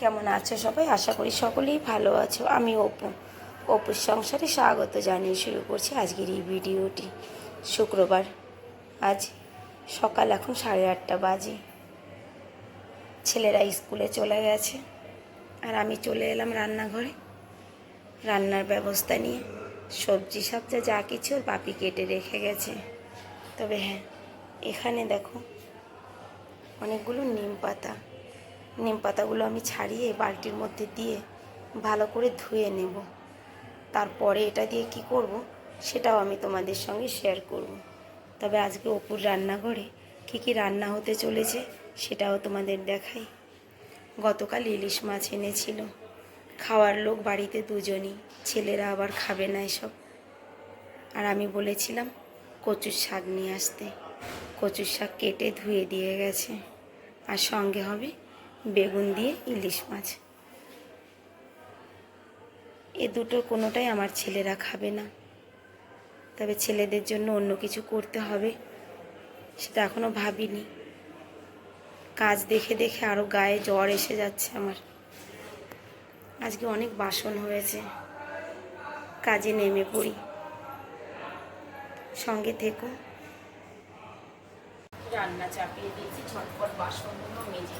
কেমন আছো সবাই? আশা করি সকলেই ভালো আছো। আমি অপু, অপুর সংসারে স্বাগত জানিয়ে শুরু করছি আজকের এই ভিডিওটি। শুক্রবার, আজ সকাল এখন সাড়ে আটটা বাজে। ছেলেরা স্কুলে চলে গেছে আর আমি চলে এলাম রান্নাঘরে। রান্নার ব্যবস্থা নিয়ে, সবজি সবজা যা কিছু পাপি কেটে রেখে গেছে। তবে হ্যাঁ এখানে দেখো, অনেকগুলো নিম পাতা। নিম পাতাগুলো আমি ছাড়িয়ে বালতির মধ্যে দিয়ে ভালো করে ধুয়ে নেব। তারপরে এটা দিয়ে কি করব সেটাও আমি তোমাদের সঙ্গে শেয়ার করব। তবে আজকে অপুর রান্নাঘরে কী কী রান্না হতে চলেছে সেটাও তোমাদের দেখাই। গতকাল ইলিশ মাছ এনেছিল। খাওয়ার লোক বাড়িতে দুজনই, ছেলেরা আবার খাবে না এসব। আর আমি বলেছিলাম কচুর শাক নিয়ে আসতে। কচুর শাক কেটে ধুয়ে দিয়ে গেছে। আর সঙ্গে হবে বেগুন দিয়ে ইলিশ মাছ। এ দুটোর কোনোটাই আমার ছেলেরা খাবে না। তবে ছেলেদের জন্য অন্য কিছু করতে হবে, সেটা এখনও ভাবিনি। কাজ দেখে দেখে আরও গায়ে জ্বর এসে যাচ্ছে আমার। আজকে অনেক বাসন হয়েছে, কাজে নেমে পড়ি। সঙ্গে থেকো। রান্না চাপিয়ে দিয়েছি, ঝটপট বাসনগুলো মেজে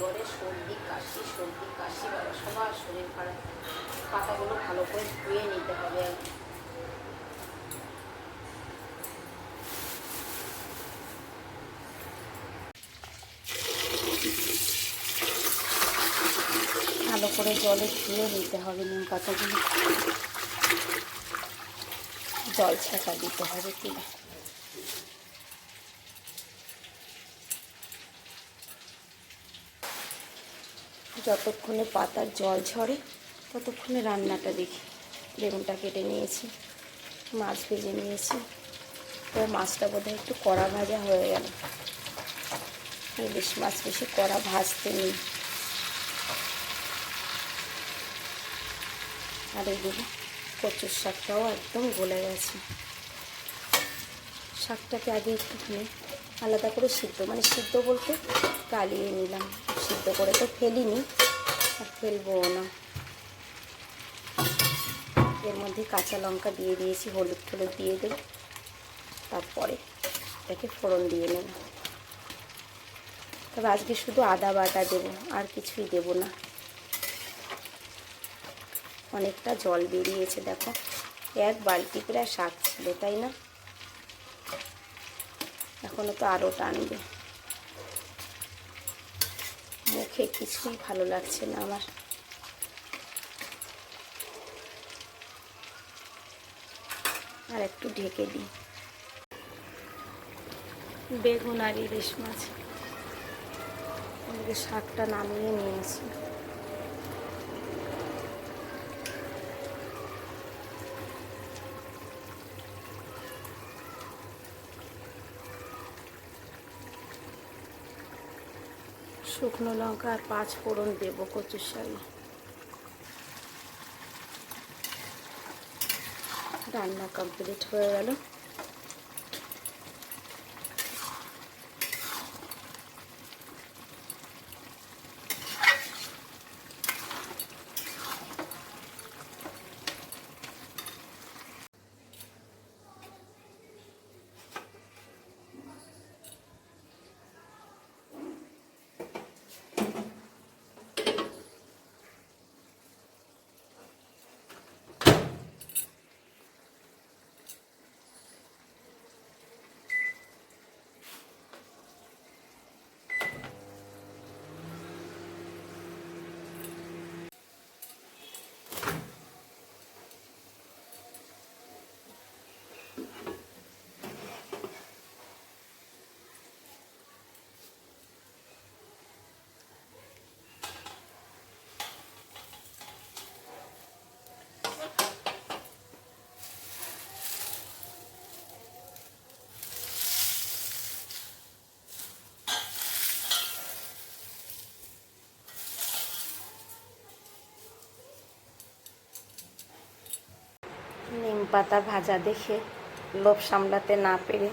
ঘরে সর্দি, কাশি সর্দি, কাশি বাবা, সবার শরীর খারাপ। পাতাগুলো ভালো করে ধুয়ে নিতে হবে। ভালো করে জলে ধুয়ে নিতে হবে নিম পাতাগুলো। জল ছাঁকা দিতে হবে। তুলে যতক্ষণে পাতার জল ঝরে, ততক্ষণে রান্নাটা দেখি। বেগুনটা কেটে নিয়েছি, মাছ ভেজে নিয়েছি। তবে মাছটা বোধহয় একটু কড়া ভাজা হয়ে গেল। ইলিশ মাছ বেশি কড়া ভাজতে নেই। আর এগুলো কচুর শাকটাও একদম গলে গেছে। শাকটাকে আগে একটুখানি আলাদা করে সিদ্ধ মানে সিদ্ধ বলতে কালিয়ে নিলাম। সিদ্ধ করে তো ফেলিনি, আর ফেলবও না। এর মধ্যে কাঁচা লঙ্কা দিয়ে দিয়েছি, হলুদ টলুদ দিয়ে দেবো। তারপরে এটাকে ফোড়ন দিয়ে নেব। তবে আজকে শুধু আদা বাটা দেবো, আর কিছুই দেবো না। অনেকটা জল বেরিয়েছে, দেখো। এক বালতি প্রায় শাক ছিল, তাই না? এখনও তো আরও টানবে। মুখে কিছুই ভালো লাগছে না আমার। আর একটু ঢেকে দিই। বেগুন আর ইলিশ মাছ। শাকটা নামিয়ে নিয়েছি। শুকনো লঙ্কা আর পাঁচ ফোড়ন দেবো কচুর শাকে। রান্না কমপ্লিট হয়ে গেল নিম পাতা ভাজা দেখে লোভ সামলাতে না পেরে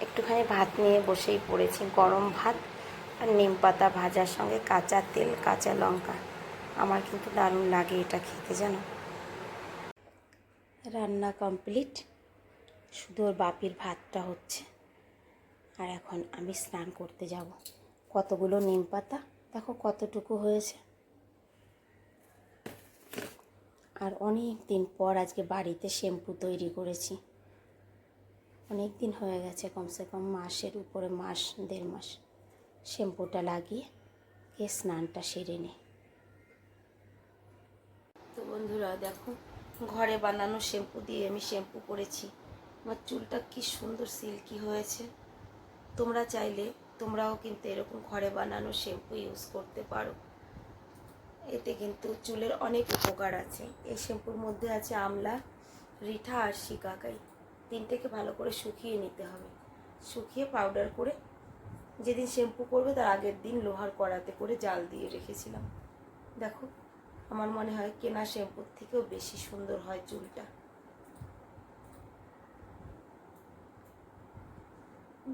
একটুখানি ভাত নিয়ে বসেই পড়েছি। গরম ভাত আর নিম পাতা ভাজার সঙ্গে কাঁচা তেল, কাঁচা লঙ্কা। আমার কিন্তু দারুণ লাগে এটা খেতে, জানো? রান্না কমপ্লিট। শুধু বাপির ভাতটা হচ্ছে। আর এখন আমি স্নান করতে যাব। কতগুলো নিম পাতা? দেখো কতটুকু হয়েছে। আর অনেক দিন পর আজকে বাড়িতে শ্যাম্পু তৈরি করেছি। অনেক দিন হয়ে গেছে কমসে কম মাসের উপরে মাস, দেড় মাস শ্যাম্পুটা লাগিয়ে কে স্নানটা সেরে নে। তো বন্ধুরা দেখো, ঘরে বানানো শ্যাম্পু দিয়ে আমি শ্যাম্পু করেছি। আমার চুলটা কি সুন্দর সিল্কি হয়েছে। তোমরা চাইলে তোমরাও কিন্তু এরকম ঘরে বানানো শ্যাম্পু ইউজ করতে পারো। এতে কিন্তু চুলের অনেক উপকার আছে। এই শ্যাম্পুর মধ্যে আছে আমলা, রিঠা আর শিকাকাই। তিনটেকে ভালো করে শুকিয়ে নিতে হবে। শুকিয়ে পাউডার করে যেদিন শ্যাম্পু করবে তার আগের দিন লোহার কড়াতে করে জাল দিয়ে রেখেছিলাম। দেখো, আমার মনে হয় কেনা শ্যাম্পুর থেকেও বেশি সুন্দর হয় চুলটা।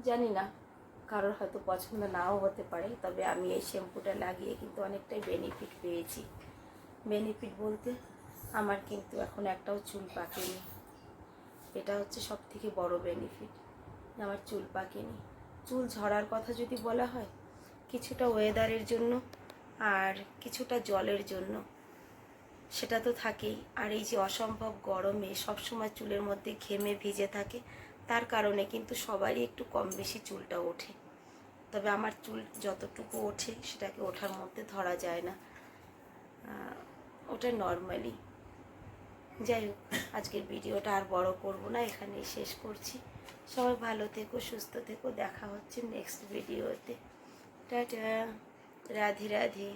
জানি না কারোর হয়তো পছন্দ নাও হতে পারে, তবে আমি এই শ্যাম্পুটা লাগিয়ে কিন্তু অনেকটাই বেনিফিট পেয়েছি। বেনিফিট বলতে আমার কিন্তু এখন একটাও চুল পাকেনি। এটা হচ্ছে সব থেকে বড় বেনিফিট আমার চুল পাকেনি। চুল ঝরার কথা যদি বলা হয়, কিছুটা ওয়েদারের জন্য আর কিছুটা জলের জন্য, সেটা তো থাকেই। আর এই যে অসম্ভব গরমে সবসময় চুলের মধ্যে ঘেমে ভিজে থাকে তার কারণে কিন্তু সবারই একটু কম বেশি চুলটা ওঠে। তবে আমার চুল যতটুকু ওঠে সেটাকে ওঠার মধ্যে ধরা যায় না। ওটা নর্মালি যাই হোক, আজকের ভিডিওটা আর বড় করব না, এখানেই শেষ করছি। সবাই ভালো থেকো, সুস্থ থেকো, দেখা হচ্ছে নেক্সট ভিডিওতে টাটা, রাধে রাধে।